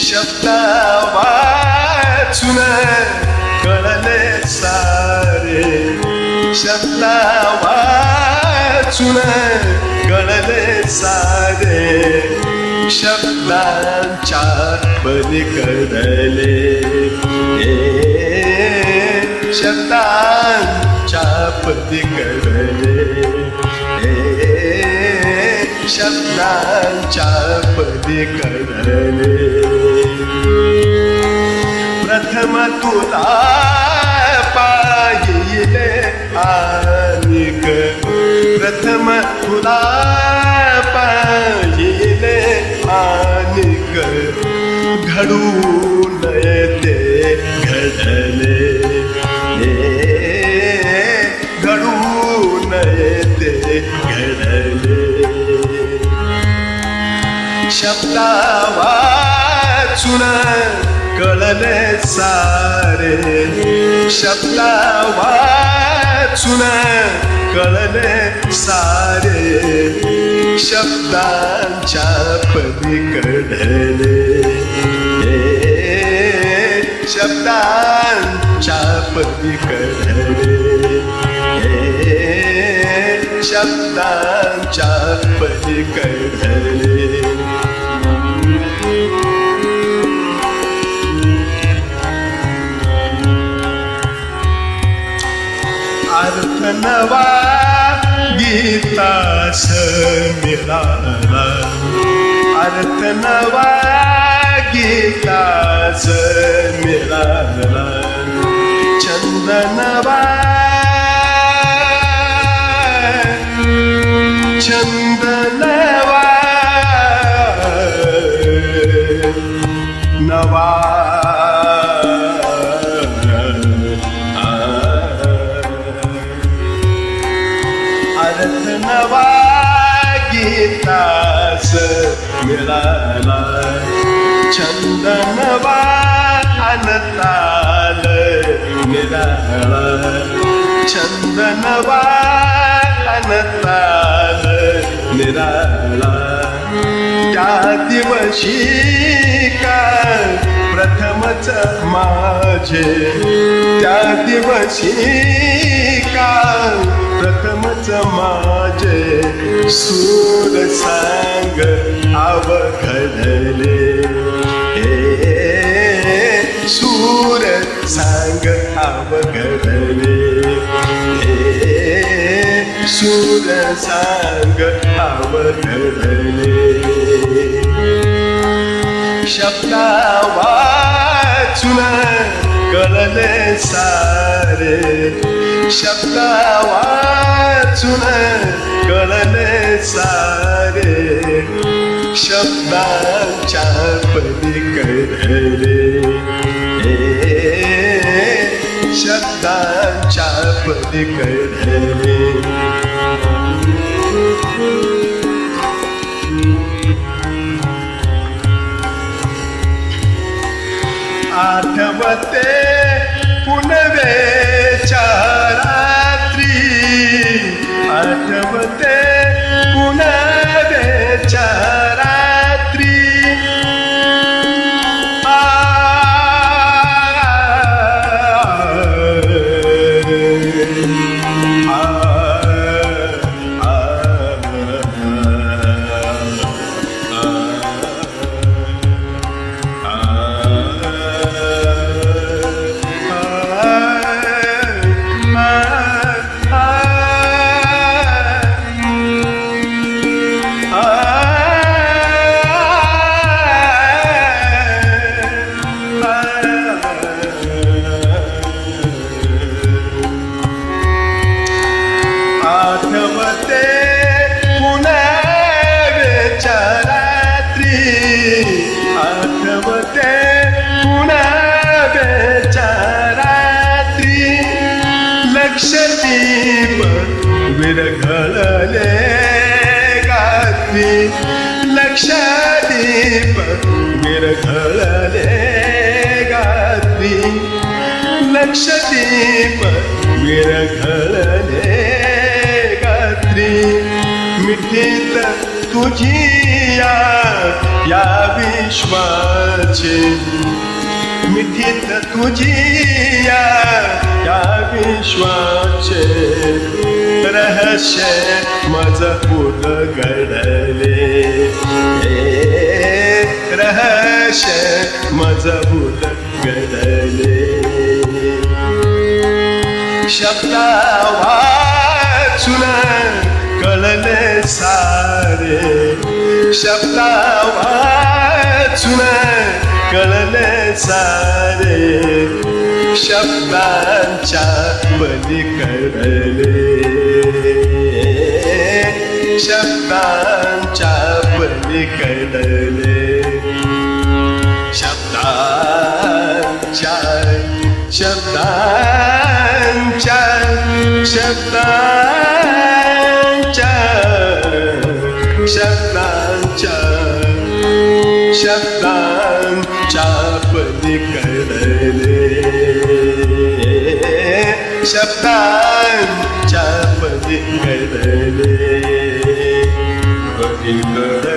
शब्द वाचून कळले सारे. शब्द वाचून कळले सारे. शब्दांच्या पलीकडले कळले. शब्दांच्या पलीकडले कळले. शब्दांच्या पलीकडले प्रथम तुला पाहिले आनिक. प्रथम तुला पाहिले आनिक. घडू ते घडले. घडून घडू ते घडले. शब्दा वाचून कळले सारे शब्दा वाचून कळले सारे शब्दांच्या पलीकडले ए, शब्दांच्या पलीकडले ए, शब्दांच्या पलीकडले अर्थ नवा गीतास मिळाला अर्थ नवा अर्थ नवा गीतास मिळाला छंद नवा अनताल मिळाला छंद नवा अनताल मिळाला त्या दिवशी का प्रथमच माझे त्या दिवशी काल प्रथमच माझे सूर सांग अवघडले हे सूर सांग अवघडले हे सूर सांग अवघडले शब्दावा सारे शब्दा वाचून कळले सारे. शब्दांच्या पलीकडले ए, शब्दांच्या पलीकडले आठवते पुनवेच्या रात्री आठवते आठवते पुनवेच्या रात्री लक्षदीप विरघळले गात्री लक्षदीप विरघळले गात्री लक्षदीप विरघळले गात्री मिठीत तुझी या विश्वाचे. मिथित तुझी या विश्वाचे. रहस्य मज फुल घडले. रहस्य मज फुल घडले. शब्दा वाचून कळले सारे शब्दा वाचून कळले सारे. शब्दांच्या पलीकडले शब्दांच्या पलीकडले शब्दांच्या शब्दांच्या शब्दांच्या शब्दांच्या शब्दांच्या पलीकडले शब्दांच्या पलीकडले पलीकडले